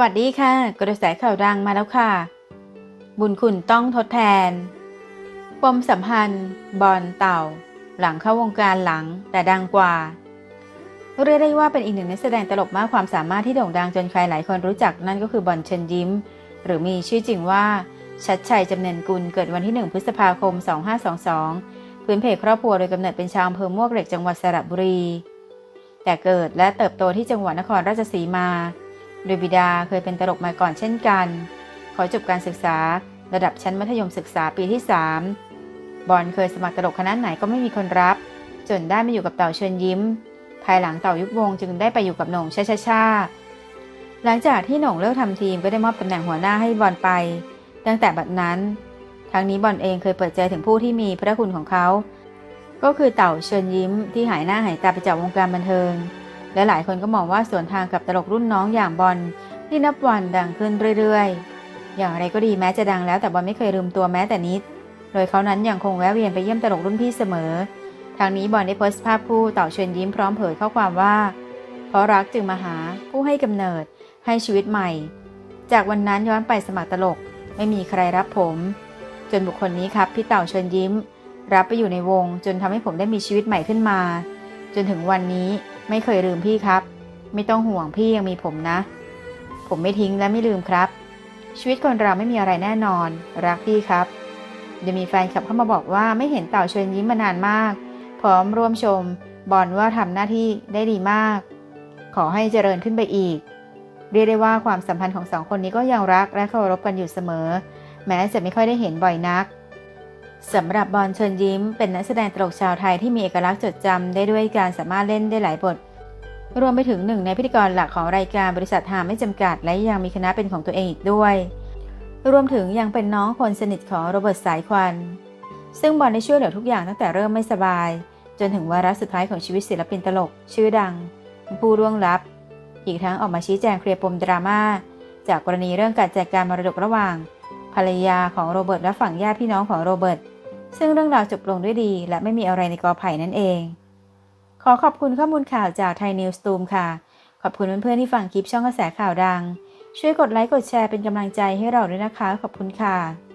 วัสดีค่ะ กระแสข่าวดังมาแล้วค่ะ บุญคุณต้องทดแทน ปมสัมพันธ์ บอลเต่า หลังเข้าวงการหลังแต่ดังกว่า เรียกได้ว่าเป็นอีกหนึ่งนักแสดงตลกมากความสามารถที่โด่งดังจนใครหลายคนรู้จักนั่นก็คือบอลเชิญยิ้ม หรือมีชื่อจริงว่า ชัดชัยจำเนินกุลเกิดวันที่ 1 พฤษภาคม 2522 พื้นเพครอบครัวโดยกำเนิดเป็นชาวอำเภอมวกเหล็กจังหวัดสระบุรี แต่เกิดและเติบโตที่จังหวัดนครราชสีมา โดยบิดาเคยเป็นตลกมาก่อนเช่นกัน ขอจบการศึกษาระดับชั้นมัธยมศึกษาปีที่ 3 บอลเคยสมัครตลกคณะไหนก็ไม่มีคนรับ จนได้มาอยู่กับเต่าเชิญยิ้ม ภายหลังเต่ายุบวงจึงได้ไปอยู่กับหน่งชาชาชาหลังจากที่หน่งเลิกทำทีมก็ได้มอบตำแหน่งหัวหน้าให้บอลไป ตั้งแต่บัดนั้น ทั้งนี้บอลเองเคยเปิดใจถึงผู้ที่มีพระคุณของเขา ก็คือเต่าเชิญยิ้มที่หายหน้าหายตาไปจากวงการบันเทิง และหลายคนก็มองว่าสวนทางกับตลกรุ่นน้องอย่างบอลที่นับวันดังขึ้นเรื่อยๆ อย่างไรก็ดีแม้จะดังแล้วแต่บอลไม่เคยลืมตัวแม้แต่นิด โดยเขานั้นยังคงแวะเวียนไปเยี่ยมตลกรุ่นพี่เสมอ ทางนี้บอลได้โพสต์ภาพคู่เต่าเชิญยิ้มพร้อมเผยข้อความว่า เพราะรักจึงมาหาผู้ให้กำเนิด ให้ชีวิตใหม่ จากวันนั้นย้อนไปสมัครตลก ไม่มีใครรับผม จนบุคคลนี้ครับพี่เต่าเชิญยิ้ม รับไปอยู่ในวง จนทำให้ผมได้มีชีวิตใหม่ขึ้นมา จนถึงวันนี้ ไม่เคยลืมพี่ครับ ไม่ต้องห่วงพี่ยังมีผมนะ ผมไม่ทิ้งและไม่ลืมครับ ชีวิตคนเราไม่มีอะไรแน่นอน รักพี่ครับยังมีแฟนคลับเข้ามาบอกว่าไม่เห็นเต่าเชิญยิ้มมานานมาก พร้อมร่วมชม บอลว่าทำหน้าที่ได้ดีมาก ขอให้เจริญขึ้นไปอีก เรียกได้ว่าความสัมพันธ์ของสองคนนี้ก็ยังรักและเคารพกันอยู่เสมอ แม้จะไม่ค่อยได้เห็นบ่อยนัก สำหรับบอลเชิญยิ้ม เป็นนักแสดงตลกชาวไทยที่มีเอกลักษณ์จดจำได้ด้วยการสามารถเล่นได้หลายบท รวมไปถึงหนึ่งในพิธีกรหลักของรายการบริษัทหาไม่จำกัด และยังมีคณะเป็นของตัวเองอีกด้วย รวมถึงยังเป็นน้องคนสนิทของโรเบิร์ตสายควัน ซึ่งบอลได้ช่วยเหลือทุกอย่างตั้งแต่เริ่มไม่สบาย จนถึงวาระสุดท้ายของชีวิตศิลปินตลก ชื่อดัง ผู้ร่วงลับ อีกทั้งออกมาชี้แจงเคลียร์ปมดราม่าจากกรณีเรื่องการแจกการมรดกระหว่าง ภรรยาของโรเบิร์ตและฝั่งญาติพี่น้องของโรเบิร์ต ซึ่งเรื่องราวจบลงด้วยดี และไม่มีอะไรในกอไผ่นั่นเอง ขอขอบคุณข้อมูลข่าวจากไทยนิวส์ตูมค่ะ ขอบคุณเพื่อนๆที่ฟังคลิปช่องกระแสข่าวดัง ช่วยกดไลค์กดแชร์เป็นกำลังใจให้เราด้วยนะคะ ขอบคุณค่ะ